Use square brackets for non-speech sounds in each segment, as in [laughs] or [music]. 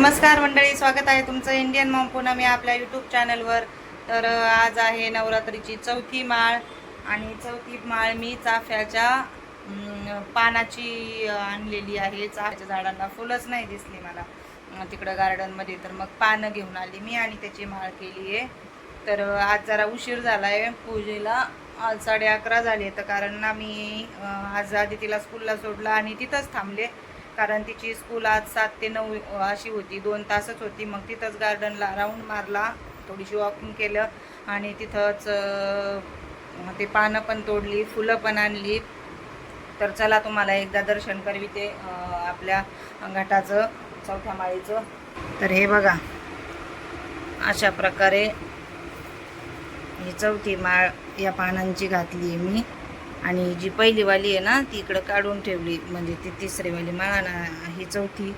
नमस्कार मंडळी स्वागत आहे तुमचं इंडियन मॉम पुन्हा मी आपल्या यूट्यूब चॅनलवर तर आज आहे नवरात्रीची चौथी माळ आणि चौथी माळ मी चाफ्याच्या पानाची आणलेली आहे. चाफ्याच्या झाडांना फुलंच नाही दिसली मला. तिकडं गार्डनमध्ये तर मग पानं घेऊन आली मी आणि त्याची माळ केली आहे. तर आज जरा उशीर झाला आहे पूजेला. आज साडे अकरा झाले तर कारण ना मी आज आधी तिला स्कूलला सोडलं आणि तिथंच थांबले. कारण तिची स्कूल आज सात ते नऊ अशी होती. दोन तासच होती. मग तिथंच गार्डनला राऊंड मारला. थोडीशी वॉकिंग केलं. आणि तिथंच ते पानं पण तोडली फुलं पण आणली. तर चला तुम्हाला एकदा दर्शन करवी ते आपल्या घाटाचं चौथ्या माळीचं. तर हे बघा. अशा प्रकारे ही चौथी माळ या पानांची घातली मी. आणि जी पहिलीवाली आहे ना ती इकडं काढून ठेवली. म्हणजे ती तिसरीवाली वाली ही चौथी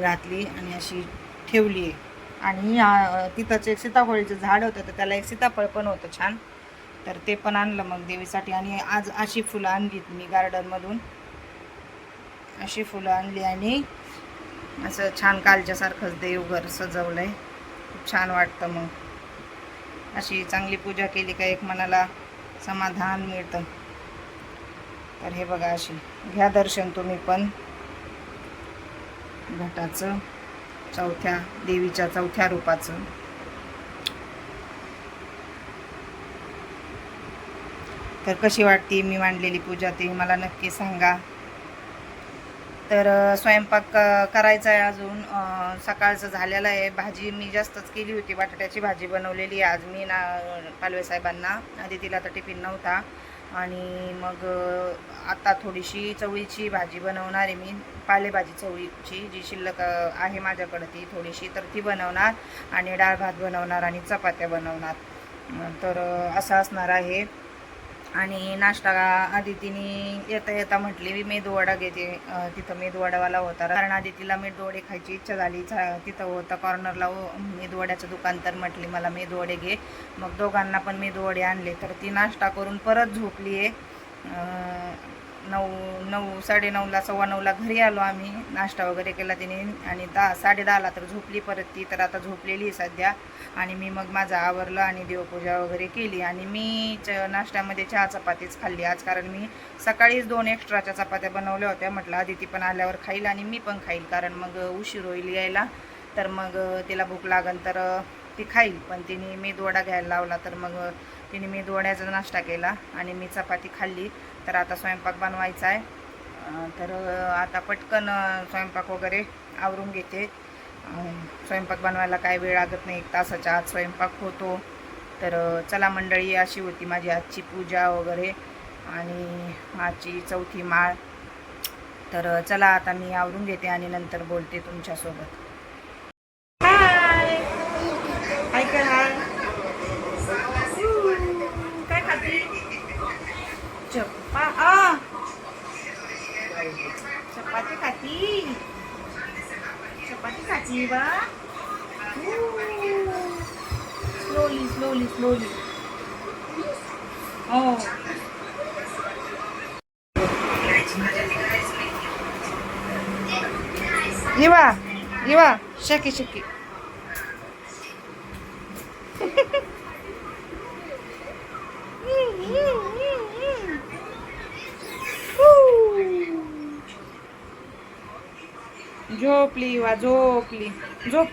घातली आणि अशी ठेवली. आहे आणि तिथंच एक सीताफळीचं झाड होतं तर त्याला एक सीताफळ पण होतं छान. तर ते पण आणलं मग देवीसाठी. आणि आज अशी फुलं आणलीत मी गार्डनमधून. अशी फुलं आणली आणि असं छान कालच्यासारखंच देवघर सजवलं आहे खूप छान वाटतं मग. अशी चांगली पूजा केली का एक मनाला समाधान मिळतं. तर हे बघा अशी. घ्या दर्शन तुम्ही पण. घटाचं चौथ्या देवीच्या चौथ्या रूपाचं. तर कशी वाटते मी मांडलेली पूजा ती मला नक्की सांगा. तर स्वयंपाक करायचा आहे अजून. सकाळचं झालेलं आहे. भाजी मी जास्तच केली होती. बटाट्याची भाजी बनवलेली आहे आज मी ना पालवे साहेबांना. आधी तिला तर टिफिन नव्हता. आणि मग आता थोडीशी चवळीची भाजी बनवणार आहे मी. पालेभाजी चवळीची जी शिल्लक आहे माझ्याकडं ती थोडीशी तर ती बनवणार आणि डाळ भात बनवणार आणि चपात्या बनवणार. तर असं असणार आहे. आणि नाश्ता आदितीने येता येता म्हटली मी मेदूवडा घेते तिथं मेदूवडावाला होता. कारण आदितीला मेदूवडे खायची इच्छा झाली झा- तिथं होतं कॉर्नरला मेदूवड्याचं दुकान तर म्हटली मला मेदूवडे घे. मग दोघांना पण मेदूवडे आणले तर ती नाश्ता करून परत झोपली आहे नऊ नऊ साडेनऊला सव्वा नऊला घरी आलो आम्ही. नाश्ता वगैरे केला तिने आणि दहा साडे दहाला तर झोपली परत ती तर आता झोपलेली आहे सध्या. आणि मी मग माझं आवरलं आणि देवपूजा वगैरे केली. आणि मी च नाश्त्यामध्ये चहा चपातीच खाल्ली. आज कारण मी सकाळीच दोन एक्स्ट्राच्या चपात्या बनवल्या होत्या. म्हटलं आधी ती पण आल्यावर खाईल आणि मी पण खाईल. कारण मग उशीर होईल यायला. तर मग तिला भूक लागेल तर ती खाईल. पण तिने मेदवडा घ्यायला लावला तर मग तिने मी मेदवड्याचा नाश्ता केला आणि मी चपाती खाल्ली. तर आता स्वयंपाक बनवायचा आहे. तर आता पटकन स्वयंपाक वगैरे आवरून घेते. स्वयंपाक बनवायला काय वेळ लागत नाही. एक तासाच्या आत स्वयंपाक होतो. तर चला मंडळी अशी होती माझी आजची पूजा वगैरे आणि आजची चौथी माळ. तर चला आता मी आवरून घेते आणि नंतर बोलते तुमच्यासोबत. चपाती खाती चपाती खाती बा स्लोली स्लोली स्लोली हो इवा इवा शकी शकी झोपली इवा झोपली. झोप.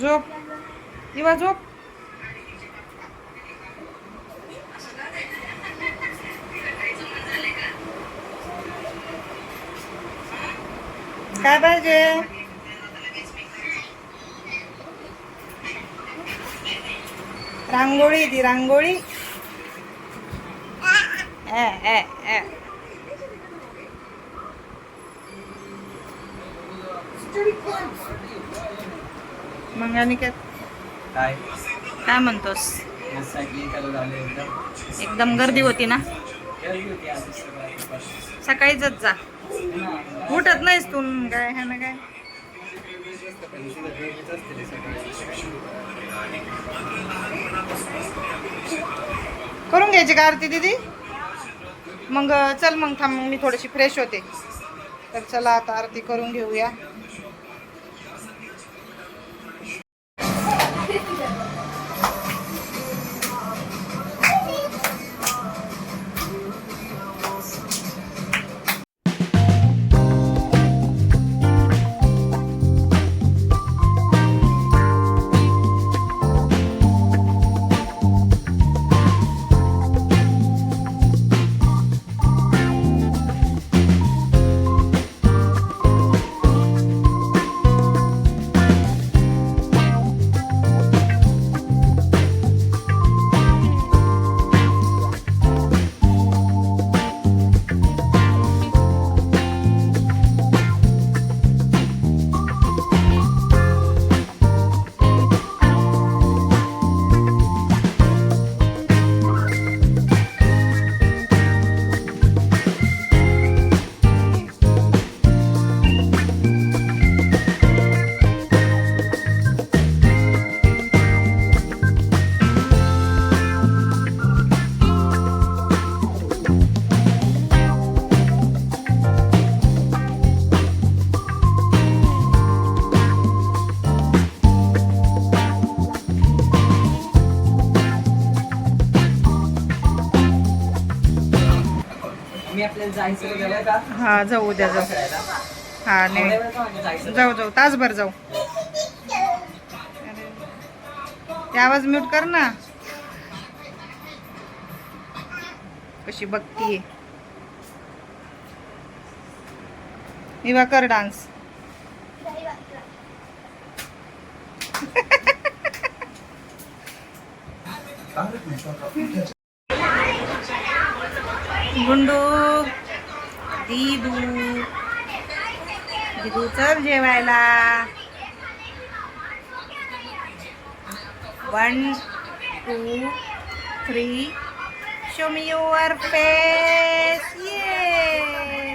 झोप. इवा झोप. काय पाहिजे? रांगोळी ती रांगोळी. मग आणि काय? काय? म्हणतोस? एकदम. गर्दी होती ना. सकाळीच जा. उठत नाहीस तू काय ह्या ना काय. करून घ्यायची का आरती दिदी? मग चल मग थांब मी थोडीशी फ्रेश होते. तर चला आता आरती करून घेऊया. हा जाऊ उद्या जाऊ? हा नाही. जाऊ जाऊ. तासभर जाऊ. ते आवाज म्यूट कर ना. कशी बघतीये इवा कर डान्स. [laughs] गुंडू दीदू दीदू चल जेवायला. One two three show me your face ये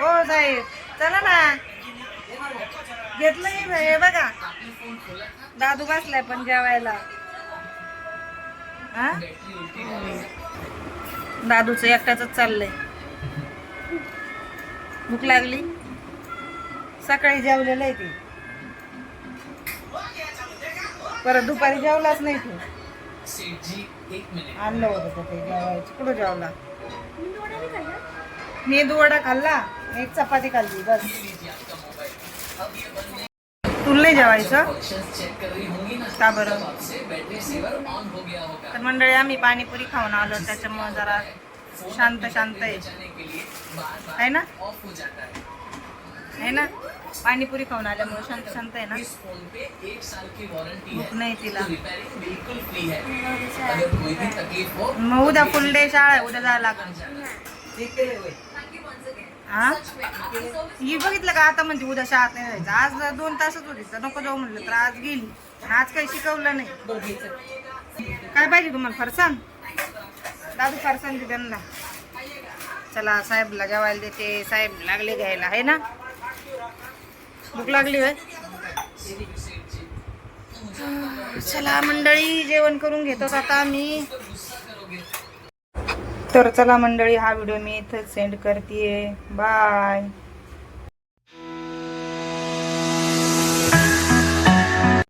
हो साहेब. चला ना. घेतलं नाही हे बघा. दादू बसलाय पण जेवायला. हा? दादूचं एकट्याच चाललंय. भूक लागली? सकाळी जेवलेलं आहे ते. परत दुपारी जेवलाच नाही तू. आणलं होतं ते जेवायचं. कुठं जेवला? मेदू वडा खाल्ला. एक चपाती खाल्ली बस. स्कूल नाही जेवायचं? का बरं? तर मंडळी आम्ही पाणीपुरी खाऊन आलो. त्याच्यामुळे जरा शांत शांत आहे. आहे ना? आहे ना? पाणीपुरी खाऊन आल्यामुळे शांत शांत आहे ना? भूक नाही तिला. मग उद्या फुल डे शाळा आहे. उद्या जायला लागेल. हा? ही बघितलं का? आता म्हणजे उद्या शाळेत नाही जायचं. आज दोन तासच होती तर नको जाऊ म्हणलं तर आज गेली. आज काही शिकवलं नाही. काय पाहिजे तुम्हाला फरसाण दादू फरसाण दे त्यांना. चला साहेबला जेवायला देते. साहेब लागले घ्यायला आहे ना? भूक लागली होय? चला मंडळी जेवण करून घेतो आता मी तर चला मंडळी हा व्हिडिओ मी इथं सेंड करते बाय